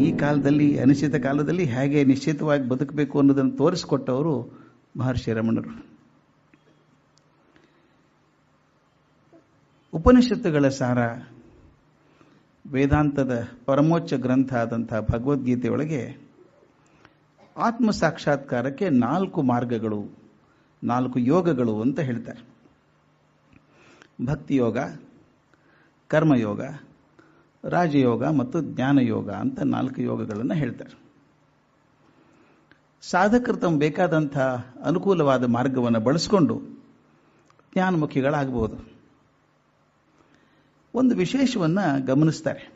ಈ ಕಾಲದಲ್ಲಿ, ಅನಿಶ್ಚಿತ ಕಾಲದಲ್ಲಿ ಹೇಗೆ ನಿಶ್ಚಿತವಾಗಿ ಬದುಕಬೇಕು ಅನ್ನೋದನ್ನು ತೋರಿಸಿಕೊಟ್ಟವರು ಮಹರ್ಷಿ ರಮಣರು. ಉಪನಿಷತ್ತುಗಳ ಸಾರ ವೇದಾಂತದ ಪರಮೋಚ್ಚ ಗ್ರಂಥ ಆದಂಥ ಭಗವದ್ಗೀತೆಯೊಳಗೆ ಆತ್ಮ ಸಾಕ್ಷಾತ್ಕಾರಕ್ಕೆ ನಾಲ್ಕು ಮಾರ್ಗಗಳು, ನಾಲ್ಕು ಯೋಗಗಳು ಅಂತ ಹೇಳ್ತಾರೆ. ಭಕ್ತಿಯೋಗ, ಕರ್ಮಯೋಗ ರಾಜಯೋಗ ಮತ್ತು ಜ್ಞಾನಯೋಗ ಅಂತ ನಾಲ್ಕು ಯೋಗಗಳನ್ನು ಹೇಳ್ತಾರೆ. ಸಾಧಕರು ತಮ್ಮ ಬೇಕಾದಂಥ ಅನುಕೂಲವಾದ ಮಾರ್ಗವನ್ನು ಬಳಸಿಕೊಂಡು ಜ್ಞಾನಮುಖಿಗಳಾಗಬಹುದು ಒಂದು ವಿಶೇಷವನ್ನು ಗಮನಿಸ್ತಾರೆ.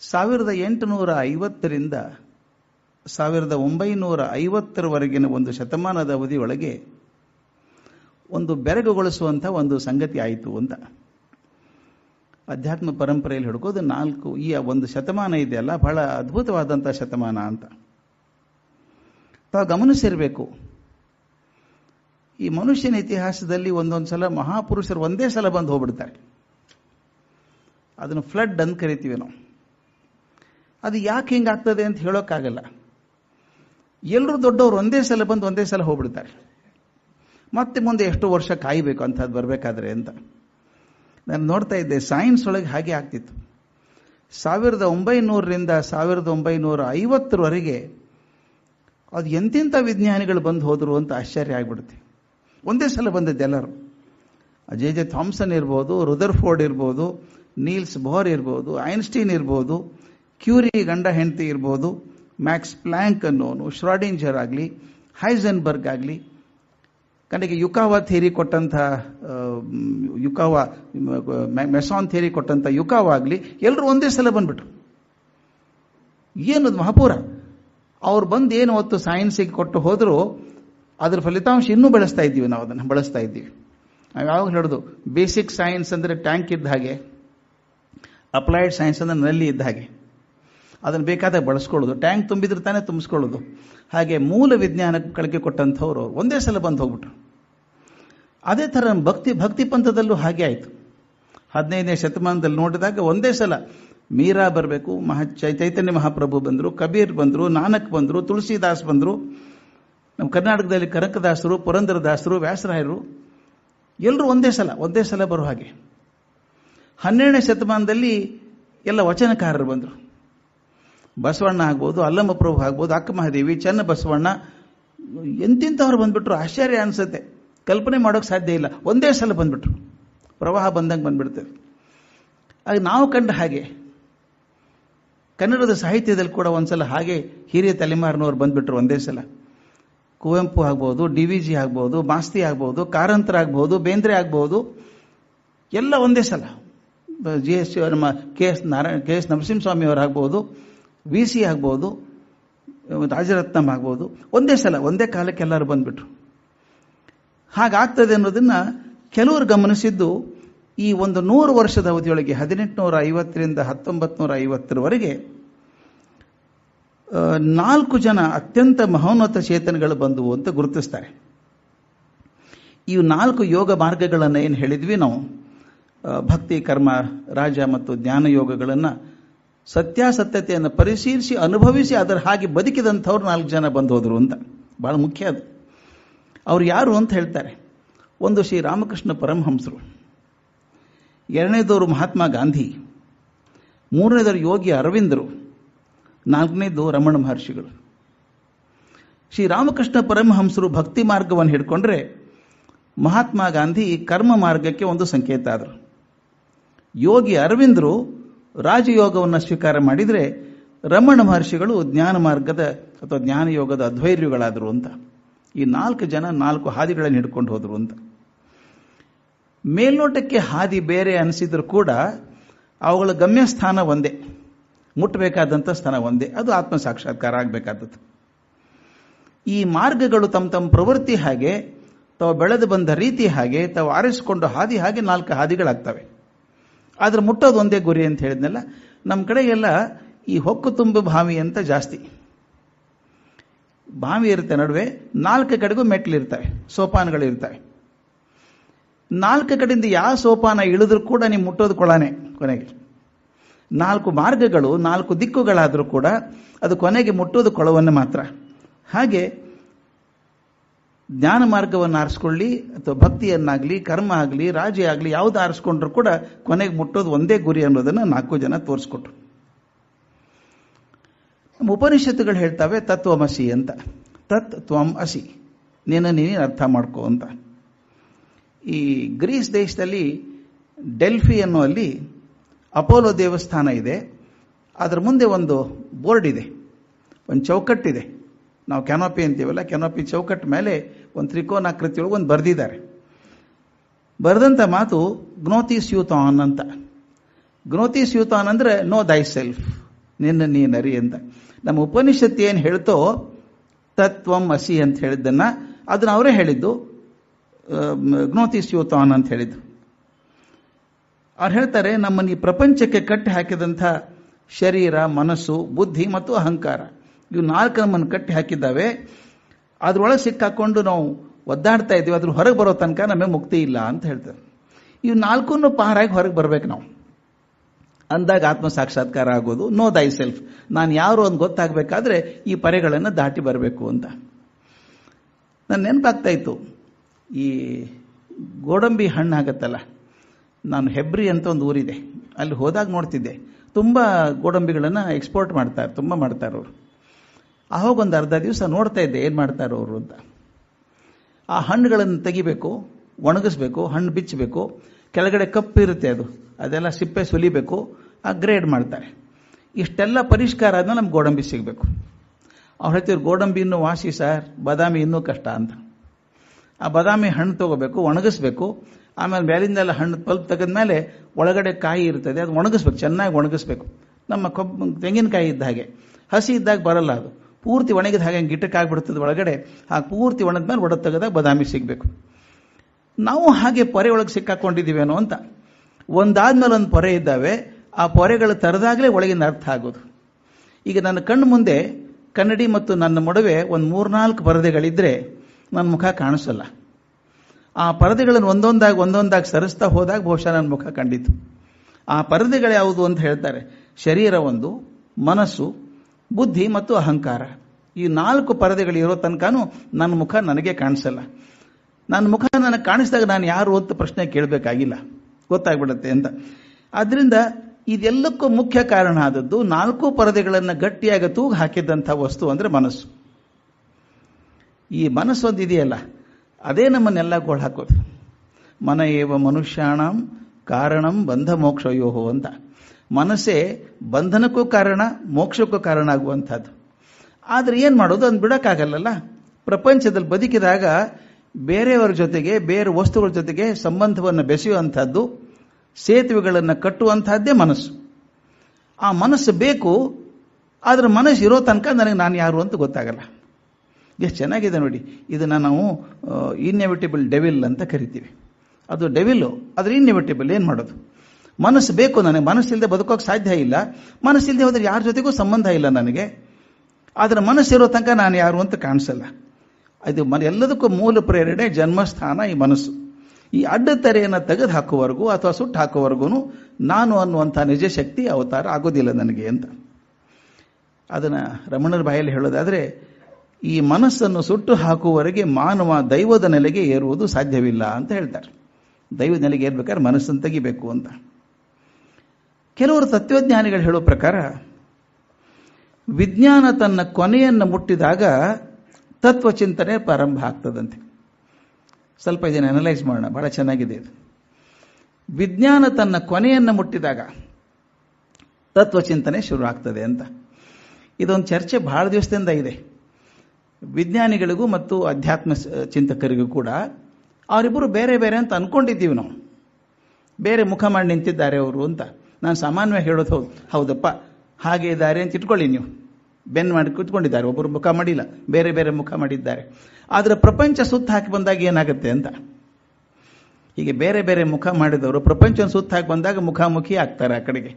ಸಾವಿರದ ಎಂಟುನೂರ ಐವತ್ತರಿಂದ ಸಾವಿರದ ಒಂಬೈನೂರ ಐವತ್ತರವರೆಗಿನ ಒಂದು ಶತಮಾನದ ಅವಧಿಯೊಳಗೆ ಒಂದು ಬೆರಗುಗೊಳಿಸುವಂಥ ಒಂದು ಸಂಗತಿ ಆಯಿತು ಅಂತ. ಅಧ್ಯಾತ್ಮ ಪರಂಪರೆಯಲ್ಲಿ ಹಿಡ್ಕೋದು ನಾಲ್ಕು, ಈ ಒಂದು ಶತಮಾನ ಇದೆಯಲ್ಲ, ಬಹಳ ಅದ್ಭುತವಾದಂಥ ಶತಮಾನ ಅಂತ. ತಾವು ಗಮನಿಸಿರಬೇಕು. ಈ ಮನುಷ್ಯನ ಇತಿಹಾಸದಲ್ಲಿ ಒಂದೊಂದು ಸಲ ಮಹಾಪುರುಷರು ಒಂದೇ ಸಲ ಬಂದು ಹೋಗ್ಬಿಡ್ತಾರೆ. ಅದನ್ನು ಫ್ಲಡ್ ಅಂತ ಕರಿತೀವಿ ನಾವು. ಅದು ಯಾಕೆ ಹಿಂಗಾಗ್ತದೆ ಅಂತ ಹೇಳೋಕ್ಕಾಗಲ್ಲ. ಎಲ್ಲರೂ ದೊಡ್ಡವರು ಒಂದೇ ಸಲ ಬಂದು ಒಂದೇ ಸಲ ಹೋಗ್ಬಿಡ್ತಾರೆ. ಮತ್ತೆ ಮುಂದೆ ಎಷ್ಟು ವರ್ಷ ಕಾಯಬೇಕು ಅಂಥದ್ದು ಬರಬೇಕಾದ್ರೆ ಅಂತ. ನಾನು ನೋಡ್ತಾ ಇದ್ದೆ ಸೈನ್ಸ್ ಒಳಗೆ ಹಾಗೆ ಆಗ್ತಿತ್ತು. ಸಾವಿರದ ಒಂಬೈನೂರರಿಂದ ಸಾವಿರದ ಒಂಬೈನೂರ ಐವತ್ತರವರೆಗೆ ಅದು ಎಂತೆಂಥ ವಿಜ್ಞಾನಿಗಳು ಬಂದು ಹೋದರು ಅಂತ ಆಶ್ಚರ್ಯ ಆಗಿಬಿಡುತ್ತೆ. ಒಂದೇ ಸಲ ಬಂದದ್ದು ಎಲ್ಲರೂ. ಜೆ ಜೆ ಥಾಮ್ಸನ್ ಇರ್ಬೋದು, ರುದರ್ಫೋರ್ಡ್ ಇರ್ಬೋದು, ನೀಲ್ಸ್ ಬೋರ್ ಇರ್ಬೋದು, ಐನ್ಸ್ಟೀನ್ ಇರ್ಬೋದು, ಕ್ಯೂರಿ ಗಂಡ ಹೆಂಡತಿ ಇರ್ಬೋದು, ಮ್ಯಾಕ್ಸ್ ಪ್ಲ್ಯಾಂಕ್ ಅನ್ನೋನು, ಶ್ರಾಡಿಂಜರ್ ಆಗಲಿ, ಹೈಸನ್ಬರ್ಗ್ ಆಗಲಿ ಕಡೆಗೆ ಯುಕಾವ ಥೇರಿ ಕೊಟ್ಟಂಥ ಯುಕಾವ ಮೆಸಾನ್ ಥೇರಿ ಕೊಟ್ಟಂಥ ಯುಕಾವ ಆಗಲಿ ಎಲ್ಲರೂ ಒಂದೇ ಸಲ ಬಂದ್ಬಿಟ್ರು. ಏನದು ಮಹಾಪೂರ? ಅವ್ರು ಬಂದು ಏನು ಹೊತ್ತು ಸೈನ್ಸಿಗೆ ಕೊಟ್ಟು ಹೋದರೂ, ಅದ್ರ ಫಲಿತಾಂಶ ಇನ್ನೂ ಬೆಳೆಸ್ತಾ ಇದ್ದೀವಿ ನಾವು ಅದನ್ನು, ಬಳಸ್ತಾ ಇದ್ದೀವಿ. ನಾವು ಯಾವಾಗ ಹೇಳೋದು ಬೇಸಿಕ್ ಸೈನ್ಸ್ ಅಂದರೆ ಟ್ಯಾಂಕ್ ಇದ್ದ ಹಾಗೆ ಅಪ್ಲೈಡ್ ಸೈನ್ಸ್ ಅಂದರೆ ನಲ್ಲಿ ಇದ್ದ ಹಾಗೆ. ಅದನ್ನು ಬೇಕಾದಾಗ ಬಳಸ್ಕೊಳ್ಳೋದು. ಟ್ಯಾಂಕ್ ತುಂಬಿದ್ರೆ ತಾನೇ ತುಂಬಿಸ್ಕೊಳ್ಳೋದು. ಹಾಗೆ ಮೂಲ ವಿಜ್ಞಾನಕ್ಕೆ ಕಳಕೆ ಕೊಟ್ಟಂಥವ್ರು ಒಂದೇ ಸಲ ಬಂದು ಹೋಗ್ಬಿಟ್ರು. ಅದೇ ಥರ ಭಕ್ತಿ ಭಕ್ತಿ ಪಂಥದಲ್ಲೂ ಹಾಗೆ ಆಯಿತು. ಹದಿನೈದನೇ ಶತಮಾನದಲ್ಲಿ ನೋಡಿದಾಗ ಒಂದೇ ಸಲ ಮೀರಾ ಬರಬೇಕು, ಮಹಾ ಚೈತನ್ಯ ಮಹಾಪ್ರಭು ಬಂದರು, ಕಬೀರ್ ಬಂದರು, ನಾನಕ್ ಬಂದರು, ತುಳಸಿದಾಸ್ ಬಂದರು. ನಮ್ಮ ಕರ್ನಾಟಕದಲ್ಲಿ ಕನಕದಾಸರು, ಪುರಂದರದಾಸರು, ವ್ಯಾಸರಾಯರು, ಎಲ್ಲರೂ ಒಂದೇ ಸಲ ಒಂದೇ ಸಲ ಬರೋ ಹಾಗೆ. ಹನ್ನೆರಡನೇ ಶತಮಾನದಲ್ಲಿ ಎಲ್ಲ ವಚನಕಾರರು ಬಂದರು. ಬಸವಣ್ಣ ಆಗ್ಬೋದು, ಅಲ್ಲಮ್ಮ ಪ್ರಭು ಆಗ್ಬೋದು, ಅಕ್ಕ ಮಹಾದೇವಿ, ಚನ್ನ ಬಸವಣ್ಣ ಎಂತಿಂಥವ್ರು ಬಂದ್ಬಿಟ್ರು, ಆಶ್ಚರ್ಯ ಅನಿಸುತ್ತೆ. ಕಲ್ಪನೆ ಮಾಡೋಕೆ ಸಾಧ್ಯ ಇಲ್ಲ. ಒಂದೇ ಸಲ ಬಂದ್ಬಿಟ್ರು. ಪ್ರವಾಹ ಬಂದಂಗೆ ಬಂದ್ಬಿಡ್ತೇವೆ ಆಗ ನಾವು ಕಂಡ ಹಾಗೆ, ಕನ್ನಡದ ಸಾಹಿತ್ಯದಲ್ಲಿ ಕೂಡ ಒಂದ್ಸಲ ಹಾಗೆ ಹಿರಿಯ ತಲೆಮಾರಿನವ್ರು ಬಂದ್ಬಿಟ್ರು ಒಂದೇ ಸಲ. ಕುವೆಂಪು ಆಗ್ಬೋದು, ಡಿ ವಿ ಜಿ ಆಗ್ಬೋದು, ಮಾಸ್ತಿ ಆಗ್ಬೋದು, ಕಾರಂತರ ಆಗ್ಬೋದು, ಬೇಂದ್ರೆ ಆಗ್ಬೋದು, ಎಲ್ಲ ಒಂದೇ ಸಲ. ಜಿ ಎಸ್, ನಮ್ಮ K S Narayana, K S Narasimhaswamy ಅವರು ಆಗ್ಬೋದು ವಿ ಸಿ ಆಗ್ಬೋದು ರಾಜರತ್ನಂ ಆಗ್ಬೋದು, ಒಂದೇ ಸಲ, ಒಂದೇ ಕಾಲಕ್ಕೆ ಎಲ್ಲರೂ ಬಂದ್ಬಿಟ್ರು. ಹಾಗಾಗ್ತದೆ ಅನ್ನೋದನ್ನು ಕೆಲವರು ಗಮನಿಸಿದ್ದು ಈ ಒಂದು ನೂರು ವರ್ಷದ ಅವಧಿಯೊಳಗೆ ಹದಿನೆಂಟುನೂರ ಐವತ್ತರಿಂದ ಹತ್ತೊಂಬತ್ತು ನೂರ ಐವತ್ತರವರೆಗೆ ನಾಲ್ಕು ಜನ ಅತ್ಯಂತ ಮಹೋನ್ನತ ಚೇತನಗಳು ಬಂದವು ಅಂತ ಗುರುತಿಸ್ತಾರೆ. ಈ ನಾಲ್ಕು ಯೋಗ ಮಾರ್ಗಗಳನ್ನು ಏನು ಹೇಳಿದ್ವಿ ನಾವು? ಭಕ್ತಿ, ಕರ್ಮ, ರಾಜ ಮತ್ತು ಜ್ಞಾನ ಯೋಗಗಳನ್ನು ಸತ್ಯಾಸತ್ಯತೆಯನ್ನು ಪರಿಶೀಲಿಸಿ, ಅನುಭವಿಸಿ, ಅದರ ಹಾಗೆ ಬದುಕಿದಂಥವ್ರು ನಾಲ್ಕು ಜನ ಬಂದು ಹೋದರು ಅಂತ. ಭಾಳ ಮುಖ್ಯ ಅದು. ಅವ್ರು ಯಾರು ಅಂತ ಹೇಳ್ತಾರೆ. ಒಂದು ಶ್ರೀ ರಾಮಕೃಷ್ಣ ಪರಮಹಂಸರು. ಎರಡನೇದವರು ಮಹಾತ್ಮ ಗಾಂಧಿ. ಮೂರನೇದವರು ಯೋಗಿ ಅರವಿಂದರು. ನಾಲ್ಕನೇದು ರಮಣ ಮಹರ್ಷಿಗಳು. ಶ್ರೀ ರಾಮಕೃಷ್ಣ ಪರಮಹಂಸರು ಭಕ್ತಿ ಮಾರ್ಗವನ್ನು ಹಿಡ್ಕೊಂಡ್ರೆ ಮಹಾತ್ಮ ಗಾಂಧಿ ಕರ್ಮ ಮಾರ್ಗಕ್ಕೆ ಒಂದು ಸಂಕೇತ ಆದರು. ಯೋಗಿ ಅರವಿಂದರು ರಾಜಯೋಗವನ್ನು ಸ್ವೀಕಾರ ಮಾಡಿದರೆ ರಮಣ ಮಹರ್ಷಿಗಳು ಜ್ಞಾನ ಮಾರ್ಗದ ಅಥವಾ ಜ್ಞಾನ ಯೋಗದ ಅದ್ವೈರ್ಯಗಳಾದರು ಅಂತ. ಈ ನಾಲ್ಕು ಜನ ನಾಲ್ಕು ಹಾದಿಗಳನ್ನು ಹಿಡ್ಕೊಂಡು ಹೋದರು ಅಂತ. ಮೇಲ್ನೋಟಕ್ಕೆ ಹಾದಿ ಬೇರೆ ಅನಿಸಿದ್ರು ಕೂಡ ಅವುಗಳ ಗಮ್ಯಸ್ಥಾನ ಒಂದೇ. ಮುಟ್ಟಬೇಕಾದಂಥ ಸ್ಥಾನ ಒಂದೇ. ಅದು ಆತ್ಮ ಸಾಕ್ಷಾತ್ಕಾರ ಆಗಬೇಕಾದದ್ದು. ಈ ಮಾರ್ಗಗಳು ತಮ್ಮ ತಮ್ಮ ಪ್ರವೃತ್ತಿ ಹಾಗೆ, ತಾವು ಬೆಳೆದು ಬಂದ ರೀತಿ ಹಾಗೆ, ತಾವು ಆರಿಸಿಕೊಂಡು ಹಾದಿ ಹಾಗೆ ನಾಲ್ಕು ಹಾದಿಗಳಾಗ್ತವೆ. ಆದ್ರೆ ಮುಟ್ಟೋದು ಒಂದೇ ಗುರಿ ಅಂತ ಹೇಳಿದ್ನಲ್ಲ ನಮ್ಮ ಕಡೆಗೆಲ್ಲ ಈ ಹೊಕ್ಕು ತುಂಬ ಬಾವಿ ಅಂತ ಜಾಸ್ತಿ. ಬಾವಿ ಇರುತ್ತೆ ನಡುವೆ, ನಾಲ್ಕು ಕಡೆಗೂ ಮೆಟ್ಲಿರ್ತವೆ ಸೋಪಾನಗಳಿರ್ತವೆ ನಾಲ್ಕು ಕಡೆಯಿಂದ ಯಾವ ಸೋಪಾನ ಇಳಿದ್ರೂ ಕೂಡ ನೀವು ಮುಟ್ಟೋದು ಕೊಳಾನೆ ಕೊನೆಗೆ. ನಾಲ್ಕು ಮಾರ್ಗಗಳು, ನಾಲ್ಕು ದಿಕ್ಕುಗಳಾದರೂ ಕೂಡ ಅದು ಕೊನೆಗೆ ಮುಟ್ಟೋದು ಕೊಳವನ್ನು ಮಾತ್ರ. ಹಾಗೆ ಜ್ಞಾನ ಮಾರ್ಗವನ್ನು ಆರಿಸ್ಕೊಳ್ಳಿ, ಅಥವಾ ಭಕ್ತಿಯನ್ನಾಗಲಿ ಕರ್ಮ ಆಗಲಿ ರಾಜ ಆಗಲಿ ಯಾವುದು ಆರಿಸ್ಕೊಂಡ್ರು ಕೂಡ ಕೊನೆಗೆ ಮುಟ್ಟೋದು ಒಂದೇ ಗುರಿ ಅನ್ನೋದನ್ನು ನಾಲ್ಕು ಜನ ತೋರಿಸ್ಕೊಟ್ರು. ನಮ್ಮ ಉಪನಿಷತ್ತುಗಳು ಹೇಳ್ತವೆ, ತತ್ವಮಸಿ ಅಂತ. ತತ್ ತ್ವಂ ಅಸಿ ನೀನು ನೀನು ಅರ್ಥ ಮಾಡ್ಕೋ ಅಂತ. ಈ ಗ್ರೀಸ್ ದೇಶದಲ್ಲಿ ಡೆಲ್ಫಿ ಅನ್ನೋ ಅಲ್ಲಿ ಅಪೋಲೋ ದೇವಸ್ಥಾನ ಇದೆ. ಅದರ ಮುಂದೆ ಒಂದು ಬೋರ್ಡ್ ಇದೆ. ಒಂದು ಚೌಕಟ್ಟಿದೆ. ನಾವು ಕ್ಯಾನೋಪಿ ಅಂತೀವಲ್ಲ, ಕ್ಯಾನೋಪಿ ಚೌಕಟ್ಟು ಮೇಲೆ ಒಂದು ತ್ರಿಕೋನಾಕೃತಿಯೊಳಗೆ ಒಂದು ಬರೆದಿದ್ದಾರೆ. ಬರೆದಂಥ ಮಾತು ಗ್ನೋತಿ ಸ್ಯೂತಾನ್ ಅಂತ. ಗ್ನೋತಿ ಸ್ಯೂತಾನ್ ಅಂದರೆ ನೋ ದೈ ಸೆಲ್ಫ್ ನಿನ್ನ ನೀನರಿ ಅಂತ. ನಮ್ಮ ಉಪನಿಷತ್ತು ಏನು ಹೇಳ್ತೋ ತತ್ವಂ ಅಸಿ ಅಂತ ಹೇಳಿದ್ದನ್ನು ಅದನ್ನು ಅವರೇ ಹೇಳಿದ್ದು ಗ್ನೋತಿ ಸ್ಯೂತಾನ್ ಅಂತ ಹೇಳಿದ್ದು. ಅವ್ರು ಹೇಳ್ತಾರೆ, ನಮ್ಮನ್ನು ಈ ಪ್ರಪಂಚಕ್ಕೆ ಕಟ್ಟಿ ಹಾಕಿದಂಥ ಶರೀರ, ಮನಸ್ಸು, ಬುದ್ಧಿ ಮತ್ತು ಅಹಂಕಾರ. ಇವು ನಾಲ್ಕು ನಮ್ಮನ್ನು ಕಟ್ಟಿ ಹಾಕಿದ್ದಾವೆ. ಅದ್ರೊಳಗೆ ಸಿಕ್ಕಾಕೊಂಡು ನಾವು ಒದ್ದಾಡ್ತಾ ಇದ್ದೀವಿ ಅದ್ರ ಹೊರಗೆ ಬರೋ ತನಕ ನಮಗೆ ಮುಕ್ತಿ ಇಲ್ಲ ಅಂತ ಹೇಳ್ತಾರೆ. ಇವು ನಾಲ್ಕನ್ನು ಪಾರಾಗಿ ಹೊರಗೆ ಬರಬೇಕು ನಾವು. ಅಂದಾಗ ಆತ್ಮ ಸಾಕ್ಷಾತ್ಕಾರ ಆಗೋದು. ನೋ ದೈ ಸೆಲ್ಫ್ ನಾನು ಯಾರು ಅಂತ ಗೊತ್ತಾಗಬೇಕಾದ್ರೆ ಈ ಪರೆಗಳನ್ನು ದಾಟಿ ಬರಬೇಕು ಅಂತ. ನನ್ನ ನೆನಪಾಗ್ತಾ ಇತ್ತು. ಈ ಗೋಡಂಬಿ ಹಣ್ಣು ಆಗುತ್ತಲ್ಲ, ನಾನು ಹೆಬ್ರಿ ಅಂತ ಒಂದು ಊರಿದೆ. ಅಲ್ಲಿ ಹೋದಾಗ ನೋಡ್ತಿದ್ದೆ. ತುಂಬ ಗೋಡಂಬಿಗಳನ್ನು ಎಕ್ಸ್ಪೋರ್ಟ್ ಮಾಡ್ತಾರೆ ತುಂಬ ಮಾಡ್ತಾರೆ ಅವರು. ಆವಾಗ ಒಂದು ಅರ್ಧ ದಿವಸ ನೋಡ್ತಾ ಇದ್ದೆ, ಏನು ಮಾಡ್ತಾರೆ ಅವರು ಅಂತ. ಆ ಹಣ್ಣುಗಳನ್ನು ತೆಗಿಬೇಕು, ಒಣಗಿಸ್ಬೇಕು, ಹಣ್ಣು ಬಿಚ್ಚಬೇಕು ಕೆಳಗಡೆ ಕಪ್ಪು ಇರುತ್ತೆ ಅದು, ಅದೆಲ್ಲ ಸಿಪ್ಪೆ ಸುಲಿಬೇಕು, ಆ ಗ್ರೇಡ್ ಮಾಡ್ತಾರೆ. ಇಷ್ಟೆಲ್ಲ ಪರಿಷ್ಕಾರ ಆದಮೇಲೆ ನಮ್ಗೆ ಗೋಡಂಬಿ ಸಿಗಬೇಕು. ಅವ್ರು ಹೇಳ್ತೀವಿ ಗೋಡಂಬಿ ಇನ್ನೂ ವಾಸಿ ಸರ್, ಬಾದಾಮಿ ಇನ್ನೂ ಕಷ್ಟ ಅಂತ. ಆ ಬಾದಾಮಿ ಹಣ್ಣು ತೊಗೋಬೇಕು, ಒಣಗಿಸ್ಬೇಕು, ಆಮೇಲೆ ಮೇಲಿಂದೆಲ್ಲ ಹಣ್ಣು ಪಲ್ಪ್ ತೆಗೆದ್ಮೇಲೆ ಒಳಗಡೆ ಕಾಯಿ ಇರ್ತದೆ, ಅದು ಒಣಗಿಸ್ಬೇಕು, ಚೆನ್ನಾಗಿ ಒಣಗಿಸ್ಬೇಕು. ನಮ್ಮ ಕೊಬ್ಬ, ತೆಂಗಿನಕಾಯಿ ಇದ್ದ ಹಾಗೆ. ಹಸಿ ಇದ್ದಾಗ ಬರಲ್ಲ ಅದು. ಪೂರ್ತಿ ಒಣಗಿದ ಹಾಗೆ ಗಿಟ್ಟಕ್ಕಾಗ್ಬಿಡ್ತದೆ ಒಳಗಡೆ ಹಾಗೆ ಪೂರ್ತಿ ಒಣದ್ಮೇಲೆ ಒಡ ತೆಗೆದಾಗ ಬಾದಾಮಿ ಸಿಗಬೇಕು. ನಾವು ಹಾಗೆ ಪೊರೆ ಒಳಗೆ ಸಿಕ್ಕಾಕೊಂಡಿದ್ದೀವೇನೋ ಅಂತ. ಒಂದಾದ್ಮೇಲೆ ಒಂದು ಪೊರೆ ಇದ್ದಾವೆ, ಆ ಪೊರೆಗಳು ತರದಾಗಲೇ ಒಳಗಿನ ಅರ್ಥ ಆಗೋದು. ಈಗ ನನ್ನ ಕಣ್ಣು ಮುಂದೆ ಕನ್ನಡಿ ಮತ್ತು ನನ್ನ ಮೊಡವೆ ಒಂದು ಮೂರ್ನಾಲ್ಕು ಪರದೆಗಳಿದ್ದರೆ ನನ್ನ ಮುಖ ಕಾಣಿಸಲ್ಲ. ಆ ಪರದೆಗಳನ್ನು ಒಂದೊಂದಾಗಿ ಒಂದೊಂದಾಗಿ ಸರಿಸ್ತಾ ಹೋದಾಗ ಬಹುಶಃ ನನ್ನ ಮುಖ ಕಂಡಿತು. ಆ ಪರದೆಗಳು ಯಾವುದು ಅಂತ ಹೇಳ್ತಾರೆ. ಶರೀರ ಒಂದು, ಮನಸ್ಸು ಬುದ್ಧಿ ಮತ್ತು ಅಹಂಕಾರ. ಈ ನಾಲ್ಕು ಪರದೆಗಳು ಇರೋ ತನಕನೂ ನನ್ನ ಮುಖ ನನಗೆ ಕಾಣಿಸಲ್ಲ. ನನ್ನ ಮುಖ ನನಗೆ ಕಾಣಿಸಿದಾಗ ನಾನು ಯಾರು ಅಂತ ಪ್ರಶ್ನೆ ಕೇಳಬೇಕಾಗಿಲ್ಲ. ಗೊತ್ತಾಗ್ಬಿಡುತ್ತೆ ಅಂತ. ಆದ್ರಿಂದ ಇದೆಲ್ಲಕ್ಕೂ ಮುಖ್ಯ ಕಾರಣ ಆದದ್ದು ನಾಲ್ಕು ಪರದೆಗಳನ್ನು ಗಟ್ಟಿಯಾಗಿ ತೂಗು ಹಾಕಿದ್ದಂಥ ವಸ್ತು ಅಂದರೆ ಮನಸ್ಸು. ಈ ಮನಸ್ಸೊಂದು ಇದೆಯಲ್ಲ, ಅದೇ ನಮ್ಮನ್ನೆಲ್ಲ ಗೋಳು ಹಾಕೋದು. ಮನ ಏವ ಮನುಷ್ಯಾಣಂ ಕಾರಣಂ ಬಂಧ ಮೋಕ್ಷಯೋಹೋ ಅಂತ. ಮನಸ್ಸೇ ಬಂಧನಕ್ಕೂ ಕಾರಣ, ಮೋಕ್ಷಕ್ಕೂ ಕಾರಣ ಆಗುವಂಥದ್ದು. ಆದರೆ ಏನು ಮಾಡೋದು? ಅದನ್ನು ಬಿಡೋಕ್ಕಾಗಲ್ಲಲ್ಲ? ಪ್ರಪಂಚದಲ್ಲಿ ಬದುಕಿದಾಗ ಬೇರೆಯವರ ಜೊತೆಗೆ, ಬೇರೆ ವಸ್ತುಗಳ ಜೊತೆಗೆ ಸಂಬಂಧವನ್ನು ಬೆಸೆಯುವಂಥದ್ದು, ಸೇತುವೆಗಳನ್ನು ಕಟ್ಟುವಂಥದ್ದೇ ಮನಸ್ಸು. ಆ ಮನಸ್ಸು ಬೇಕು, ಆದ್ರೆ ಮನಸ್ಸು ಇರೋ ತನಕ ನನಗೆ ನಾನು ಯಾರು ಅಂತ ಗೊತ್ತಾಗಲ್ಲ. ಎಷ್ಟು ಚೆನ್ನಾಗಿದೆ ನೋಡಿ. ಇದನ್ನು ನಾವು ಇನ್ಎವಿಟೇಬಲ್ ಡೆವಿಲ್ ಅಂತ ಕರಿತೀವಿ. ಅದು ಡೆವಿಲ್ಲು ಆದರೆ ಇನ್ಎವಿಟೇಬಲ್ ಏನು ಮಾಡೋದು? ಮನಸ್ಸು ಬೇಕು ನನಗೆ ಮನಸ್ಸಿಲ್ಲದೆ ಬದುಕೋಕೆ ಸಾಧ್ಯ ಇಲ್ಲ. ಮನಸ್ಸಿಲ್ಲದೆ ಹೋದರೆ ಯಾರ ಜೊತೆಗೂ ಸಂಬಂಧ ಇಲ್ಲ ನನಗೆ. ಆದರೆ ಮನಸ್ಸಿರೋ ತನಕ ನಾನು ಯಾರು ಅಂತ ಕಾಣಿಸಲ್ಲ. ಅದು ಮನ, ಎಲ್ಲದಕ್ಕೂ ಮೂಲ ಪ್ರೇರಣೆ ಜನ್ಮಸ್ಥಾನ ಈ ಮನಸ್ಸು. ಈ ಅಡ್ಡತೆರೆಯನ್ನು ತೆಗೆದು ಹಾಕುವವರೆಗೂ ಅಥವಾ ಸುಟ್ಟು ಹಾಕುವವರೆಗೂ ನಾನು ಅನ್ನುವಂಥ ನಿಜ ಶಕ್ತಿ ಅವತಾರ ಆಗೋದಿಲ್ಲ ನನಗೆ ಅಂತ. ಅದನ್ನು ರಮಣರ ಬಾಯಲ್ಲಿ ಹೇಳೋದಾದರೆ, ಈ ಮನಸ್ಸನ್ನು ಸುಟ್ಟು ಹಾಕುವವರೆಗೆ ಮಾನವ ದೈವದ ನೆಲೆಗೆ ಏರುವುದು ಸಾಧ್ಯವಿಲ್ಲ ಅಂತ ಹೇಳ್ತಾರೆ. ದೈವದ ನೆಲೆಗೆ ಏರ್ಬೇಕಾದ್ರೆ ಮನಸ್ಸನ್ನು ತೆಗಿಬೇಕು ಅಂತ. ಕೆಲವರು ತತ್ವಜ್ಞಾನಿಗಳು ಹೇಳೋ ಪ್ರಕಾರ, ವಿಜ್ಞಾನ ತನ್ನ ಕೊನೆಯನ್ನು ಮುಟ್ಟಿದಾಗ ತತ್ವಚಿಂತನೆ ಪ್ರಾರಂಭ ಆಗ್ತದಂತೆ. ಸ್ವಲ್ಪ ಇದನ್ನು ಅನಲೈಸ್ ಮಾಡೋಣ, ಬಹಳ ಚೆನ್ನಾಗಿದೆ ಇದು. ವಿಜ್ಞಾನ ತನ್ನ ಕೊನೆಯನ್ನು ಮುಟ್ಟಿದಾಗ ತತ್ವಚಿಂತನೆ ಶುರು ಆಗ್ತದೆ ಅಂತ. ಇದೊಂದು ಚರ್ಚೆ ಬಹಳ ದಿವಸದಿಂದ ಇದೆ. ವಿಜ್ಞಾನಿಗಳಿಗೂ ಮತ್ತು ಅಧ್ಯಾತ್ಮ ಚಿಂತಕರಿಗೂ ಕೂಡ ಅವರಿಬ್ಬರು ಬೇರೆ ಬೇರೆ ಅಂತ ಅನ್ಕೊಂಡಿದ್ದೀವಿ ನಾವು. ಬೇರೆ ಮುಖ ಮಾಡಿ ನಿಂತಿದ್ದಾರೆ ಅವರು ಅಂತ. ನಾನು ಸಾಮಾನ್ಯವಾಗಿ ಹೇಳೋದು ಹೌದು. ಹೌದಪ್ಪ. ಹಾಗೆ ಇದ್ದಾರೆ ಅಂತ ಇಟ್ಕೊಳ್ಳಿ ನೀವು. ಬೆನ್ ಮಾಡಿ ಕೂತ್ಕೊಂಡಿದ್ದಾರೆ. ಒಬ್ಬರು ಮುಖ ಮಾಡಿಲ್ಲ. ಬೇರೆ ಬೇರೆ ಮುಖ ಮಾಡಿದ್ದಾರೆ. ಆದರೆ ಪ್ರಪಂಚ ಸುತ್ತ ಹಾಕಿ ಬಂದಾಗ ಏನಾಗುತ್ತೆ ಅಂತ? ಹೀಗೆ ಬೇರೆ ಬೇರೆ ಮುಖ ಮಾಡಿದವರು ಪ್ರಪಂಚ ಸುತ್ತ ಹಾಕಿ ಬಂದಾಗ ಮುಖಾಮುಖಿ ಆಗ್ತಾರೆ ಆ ಕಡೆಗೆ.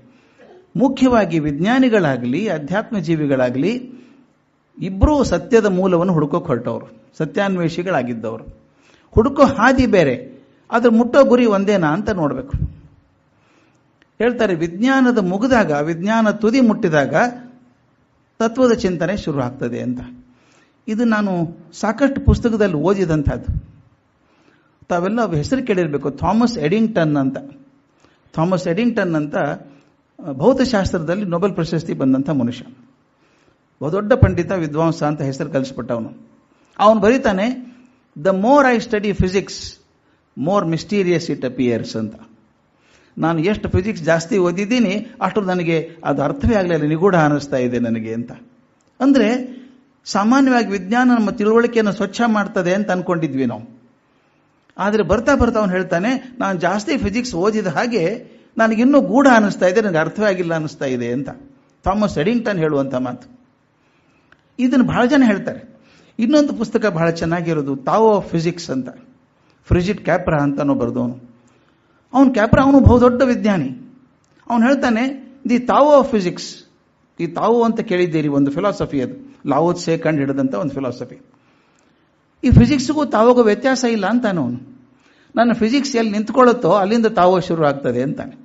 ಮುಖ್ಯವಾಗಿ ವಿಜ್ಞಾನಿಗಳಾಗಲಿ ಅಧ್ಯಾತ್ಮ ಜೀವಿಗಳಾಗಲಿ ಇಬ್ಬರೂ ಸತ್ಯದ ಮೂಲವನ್ನು ಹುಡುಕೋಕೆ ಹೊರಟವರು. ಸತ್ಯಾನ್ವೇಷಿಗಳಾಗಿದ್ದವರು. ಹುಡುಕೋ ಹಾದಿ ಬೇರೆ. ಅದ್ರ ಮುಟ್ಟೋ ಗುರಿ ಒಂದೇನಾ ಅಂತ ನೋಡಬೇಕು. ಹೇಳ್ತಾರೆ, ವಿಜ್ಞಾನದ ಮುಗಿದಾಗ, ವಿಜ್ಞಾನ ತುದಿ ಮುಟ್ಟಿದಾಗ ತತ್ವದ ಚಿಂತನೆ ಶುರು ಆಗ್ತದೆ ಅಂತ. ಇದು ನಾನು ಸಾಕಷ್ಟು ಪುಸ್ತಕದಲ್ಲಿ ಓದಿದಂಥದ್ದು. ತಾವೆಲ್ಲ ಹೆಸರು ಕೇಳಿರಬೇಕು, ಥಾಮಸ್ ಎಡಿಂಗ್ಟನ್ ಅಂತ. ಥಾಮಸ್ ಎಡಿಂಗ್ಟನ್ ಅಂತ ಭೌತಶಾಸ್ತ್ರದಲ್ಲಿ ನೊಬೆಲ್ ಪ್ರಶಸ್ತಿ ಬಂದಂಥ ಮನುಷ್ಯ. ಬಹುದೊಡ್ಡ ಪಂಡಿತ, ವಿದ್ವಾಂಸ ಅಂತ ಹೆಸರು ಕಲಿಸ್ಬಿಟ್ಟವನು. ಅವನು ಬರೀತಾನೆ the more I study physics more mysterious it appears ಅಂತ. ನಾನು ಎಷ್ಟು ಫಿಸಿಕ್ಸ್ ಜಾಸ್ತಿ ಓದಿದ್ದೀನಿ ಅಷ್ಟು ನನಗೆ ಅದು ಅರ್ಥವೇ ಆಗಲಿಲ್ಲ ನಿಗೂಢ ಅನ್ನಿಸ್ತಾ ಇದೆ ನನಗೆ ಅಂತ. ಅಂದರೆ, ಸಾಮಾನ್ಯವಾಗಿ ವಿಜ್ಞಾನ ನಮ್ಮ ತಿಳುವಳಿಕೆಯನ್ನು ಸ್ವಚ್ಛ ಮಾಡ್ತದೆ ಅಂತ ಅಂದ್ಕೊಂಡಿದ್ವಿ ನಾವು. ಆದರೆ ಬರ್ತಾ ಬರ್ತಾ ಅವನು ಹೇಳ್ತಾನೆ, ನಾನು ಜಾಸ್ತಿ ಫಿಸಿಕ್ಸ್ ಓದಿದ ಹಾಗೆ ನನಗಿನ್ನೂ ಗೂಢ ಅನ್ನಿಸ್ತಾ ಇದೆ, ನನಗೆ ಅರ್ಥವೇ ಆಗಿಲ್ಲ ಅನ್ನಿಸ್ತಾ ಇದೆ ಅಂತ. ಥಾಮಸ್ ಎಡಿಂಗ್ಟನ್ ಹೇಳುವಂಥ ಮಾತು. ಇದನ್ನು ಬಹಳ ಜನ ಹೇಳ್ತಾರೆ. ಇನ್ನೊಂದು ಪುಸ್ತಕ ಬಹಳ ಚೆನ್ನಾಗಿರೋದು, ತಾವು ಆಫ್ ಫಿಸಿಕ್ಸ್ ಅಂತ. ಫ್ರಿಜಿಟ್ ಕ್ಯಾಪ್ರಾ ಅಂತನೋ ಬರೆದವನು. ಅವನು ಕ್ಯಾಪ್ರ, ಅವನು ಬಹುದೊಡ್ಡ ವಿಜ್ಞಾನಿ. ಅವನು ಹೇಳ್ತಾನೆ, ದಿ ತಾವೋ ಆಫ್ ಫಿಸಿಕ್ಸ್. ಈ ತಾವು ಅಂತ ಕೇಳಿದ್ದೀರಿ, ಒಂದು ಫಿಲಾಸಫಿ ಅದು. ಲಾವೋತ್ಸೆ ಕಂಡು ಹಿಡಿದಂಥ ಒಂದು ಫಿಲಾಸಫಿ ಈ ಫಿಸಿಕ್ಸ್ಗೂ ತಾವೋಗೂ ವ್ಯತ್ಯಾಸ ಇಲ್ಲ ಅಂತಾನೆ ಅವನು. ನನ್ನ ಫಿಸಿಕ್ಸ್ ಎಲ್ಲಿ ನಿಂತ್ಕೊಳ್ಳುತ್ತೋ, ಅಲ್ಲಿಂದ ತಾವೋ ಶುರು ಆಗ್ತದೆ ಅಂತಾನೆ.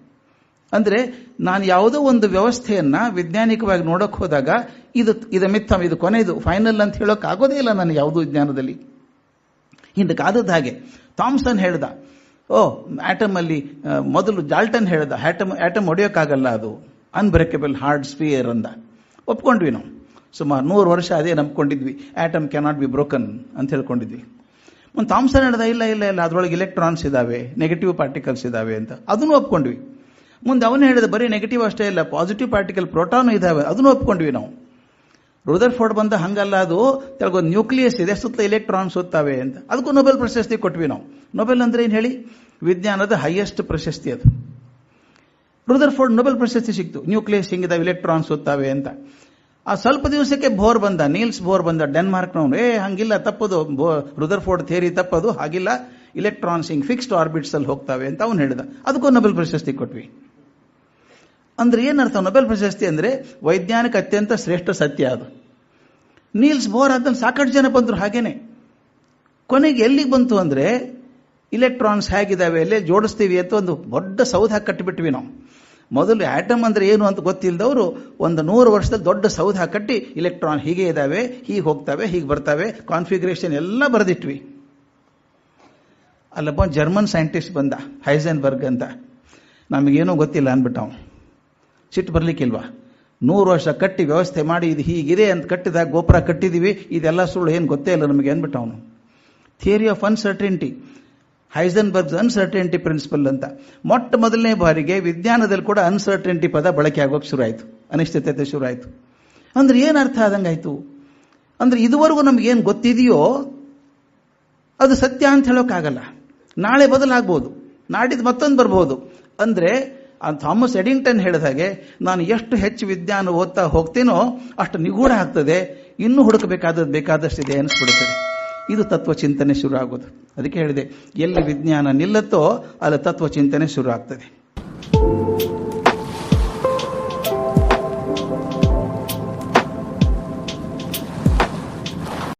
ಅಂದರೆ, ನಾನು ಯಾವುದೋ ಒಂದು ವ್ಯವಸ್ಥೆಯನ್ನು ವೈಜ್ಞಾನಿಕವಾಗಿ ನೋಡೋಕೆ ಹೋದಾಗ, ಇದು ಇದು ಮಿಥಮ್ ಇದು ಕೊನೆಯದು ಫೈನಲ್ ಅಂತ ಹೇಳೋಕ್ಕಾಗೋದೇ ಇಲ್ಲ ನನಗೆ ಯಾವುದೋ ವಿಜ್ಞಾನದಲ್ಲಿ ಹಿಂದಕ್ಕಾದದ್ದು ಹಾಗೆ. ಥಾಮ್ಸನ್ ಹೇಳ್ದ ಓ ಆಟಮ್ ಅಲ್ಲಿ ಮೊದಲು ಜಾಲ್ಟನ್ ಹೇಳಿದ ಆಟಮ್ ಆಟಮ್ ಹೊಡೆಯೋಕ್ಕಾಗಲ್ಲ ಅದು. ಅನ್ಬ್ರೇಕಬಲ್ ಹಾರ್ಡ್ ಸ್ಪಿಯರ್ ಅಂದ. ಒಪ್ಕೊಂಡ್ವಿ ನಾವು. ಸುಮಾರು ನೂರು ವರ್ಷ ಅದೇ ನಂಬ್ಕೊಂಡಿದ್ವಿ. ಆಟಮ್ ಕ್ಯಾನಾಟ್ ಬಿ ಬ್ರೋಕನ್ ಅಂತ ಹೇಳ್ಕೊಂಡಿದ್ವಿ. ಒಂದು ಥಾಮ್ಸನ್ ಹೇಳ್ದ, ಇಲ್ಲ ಇಲ್ಲ ಇಲ್ಲ, ಅದರೊಳಗೆ ಇಲೆಕ್ಟ್ರಾನ್ಸ್ ಇದಾವೆ ನೆಗೆಟಿವ್ ಪಾರ್ಟಿಕಲ್ಸ್ ಇದಾವೆ ಅಂತ. ಅದನ್ನು ಒಪ್ಕೊಂಡ್ವಿ. ಮುಂದೆ ಅವನು ಹೇಳಿದ, ಬರೀ ನೆಗೆಟಿವ್ ಅಷ್ಟೇ ಇಲ್ಲ ಪಾಸಿಟಿವ್ ಪಾರ್ಟಿಕಲ್ ಪ್ರೋಟಾನು ಇದಾವೆ, ಅದನ್ನು ಒಪ್ಕೊಂಡ್ವಿ ನಾವು. ರುದರ್ ಫೋರ್ಡ್ ಬಂದ, ಹಂಗಲ್ಲ ಅದು. ತೆಳಗೊಂದು ನ್ಯೂಕ್ಲಿಯಸ್ ಇದೆ ಸುತ್ತ ಎಲೆಕ್ಟ್ರಾನ್ಸ್ ಸುತ್ತವೆ ಅಂತ. ಅದಕ್ಕೂ ನೊಬೆಲ್ ಪ್ರಶಸ್ತಿ ಕೊಟ್ವಿ ನಾವು. ನೊಬೆಲ್ ಅಂದ್ರೆ ಏನು ಹೇಳಿ? ವಿಜ್ಞಾನದ ಹೈಯೆಸ್ಟ್ ಪ್ರಶಸ್ತಿ ಅದು. ರುದರ್ ಫೋರ್ಡ್ ನೊಬೆಲ್ ಪ್ರಶಸ್ತಿ ಸಿಕ್ತು. ನ್ಯೂಕ್ಲಿಯಸ್ ಹಿಂಗಿದಾವೆ? ಇಲೆಕ್ಟ್ರಾನ್ಸ್ ಓದ್ತಾವೆ ಅಂತ. ಆ ಸ್ವಲ್ಪ ದಿವಸಕ್ಕೆ ಬೋರ್ ಬಂದ ನೀಲ್ಸ್ ಬೋರ್ ಬಂದ ಡೆನ್ಮಾರ್ಕ್ನವನು ಏ, ಹಂಗಿಲ್ಲ, ತಪ್ಪದು. ರುದರ್ ಫೋರ್ಡ್ ಥೇರಿ ತಪ್ಪದು, ಹಾಗಿಲ್ಲ. ಇಲೆಕ್ಟ್ರಾನ್ಸ್ ಹಿಂಗ್ ಫಿಕ್ಸ್ಡ್ ಆರ್ಬಿಟ್ಸ್ ಅಲ್ಲಿ ಹೋಗ್ತಾವೆ ಅಂತ ಅವನು ಹೇಳಿದ. ಅದಕ್ಕೂ ನೊಬೆಲ್ ಪ್ರಶಸ್ತಿ ಕೊಟ್ವಿ. ಅಂದ್ರೆ ಏನರ್ಥ ನೊಬೆಲ್ ಪ್ರಶಸ್ತಿ ಅಂದ್ರೆ ವೈಜ್ಞಾನಿಕ ಅತ್ಯಂತ ಶ್ರೇಷ್ಠ ಸತ್ಯ ಅದು. ನೀಲ್ಸ್ ಬೋರ್ ಆದ್ಮೇಲೆ ಸಾಕಷ್ಟು ಜನ ಬಂದ್ರು ಹಾಗೇನೆ. ಕೊನೆಗೆ ಎಲ್ಲಿಗೆ ಬಂತು ಅಂದ್ರೆ ಇಲೆಕ್ಟ್ರಾನ್ಸ್ ಹೇಗಿದ್ದಾವೆ ಅಲ್ಲೇ ಜೋಡಿಸ್ತೀವಿ ಅಂತ ಒಂದು ದೊಡ್ಡ ಸೌಧ ಕಟ್ಟಿಬಿಟ್ವಿ ನಾವು. ಮೊದಲು ಆಟಮ್ ಅಂದ್ರೆ ಏನು ಅಂತ ಗೊತ್ತಿಲ್ಲದವರು ಒಂದು ನೂರು ವರ್ಷದಲ್ಲಿ ದೊಡ್ಡ ಸೌಧ ಕಟ್ಟಿ ಇಲೆಕ್ಟ್ರಾನ್ ಹೀಗೆ ಇದಾವೆ, ಹೀಗೆ ಹೋಗ್ತವೆ, ಹೀಗೆ ಬರ್ತವೆ ಕಾನ್ಫಿಗರೇಷನ್ ಎಲ್ಲ ಬರೆದಿಟ್ವಿ. ಅಲ್ಲಪ್ಪ ಜರ್ಮನ್ ಸೈಂಟಿಸ್ಟ್ ಬಂದ ಹೈಸೆನ್ಬರ್ಗ್ ಅಂತ. ನಮಗೇನೂ ಗೊತ್ತಿಲ್ಲ ಅಂದ್ಬಿಟ್ಟು ಅವನು. ಸಿಟ್ಟು ಬರಲಿಕ್ಕಿಲ್ವ? ನೂರು ವರ್ಷ ಕಟ್ಟಿ ವ್ಯವಸ್ಥೆ ಮಾಡಿ ಇದು ಹೀಗಿದೆ ಅಂತ ಕಟ್ಟಿದಾಗ ಗೋಪುರ ಕಟ್ಟಿದ್ದೀವಿ ಇದೆಲ್ಲ ಸುಳ್ಳು ಏನು ಗೊತ್ತೇ ಇಲ್ಲ ನಮಗೆ ಅಂದ್ಬಿಟ್ಟು ಅವನು. Theory of uncertainty Heisenberg uncertainty principle ಅಂತ. ಮೊಟ್ಟ ಮೊದಲನೇ ಬಾರಿಗೆ ವಿಜ್ಞಾನದಲ್ಲಿ ಕೂಡ ಅನ್ಸರ್ಟೆಂಟಿ ಪದ ಬಳಕೆ ಆಗೋಕೆ ಶುರು ಆಯಿತು ಅನಿಶ್ಚಿತತೆ ಶುರು ಆಯಿತು ಅಂದ್ರೆ ಏನು ಅರ್ಥ ಆದಂಗಾಯಿತು? ಅಂದ್ರೆ ಇದುವರೆಗೂ ನಮ್ಗೆ ಏನು ಗೊತ್ತಿದೆಯೋ ಅದು ಸತ್ಯ ಅಂತ ಹೇಳೋಕ್ಕಾಗಲ್ಲ ನಾಳೆ ಬದಲಾಗ್ಬೋದು. ನಾಡಿದ್ದು ಮತ್ತೊಂದು ಬರ್ಬೋದು. ಅಂದ್ರೆ ಥಾಮಸ್ ಎಡಿಂಗ್ಟನ್ ಹೇಳಿದ ಹಾಗೆ, ನಾನು ಎಷ್ಟು ಹೆಚ್ಚು ವಿಜ್ಞಾನ ಓದ್ತಾ ಹೋಗ್ತೀನೋ ಅಷ್ಟು ನಿಗೂಢ ಆಗ್ತದೆ. ಇನ್ನೂ ಹುಡುಕಬೇಕಾದದ್ದು ಬೇಕಾದಷ್ಟಿದೆ ಅನಿಸ್ಬಿಡುತ್ತದೆ. ಇದು ತತ್ವ ಚಿಂತನೆ ಶುರು ಆಗೋದು ಅದಕ್ಕೆ ಹೇಳಿದೆ, ಎಲ್ಲಿ ವಿಜ್ಞಾನ ನಿಲ್ಲತ್ತೋ ಅಲ್ಲಿ ತತ್ವ ಚಿಂತನೆ ಶುರು ಆಗ್ತದೆ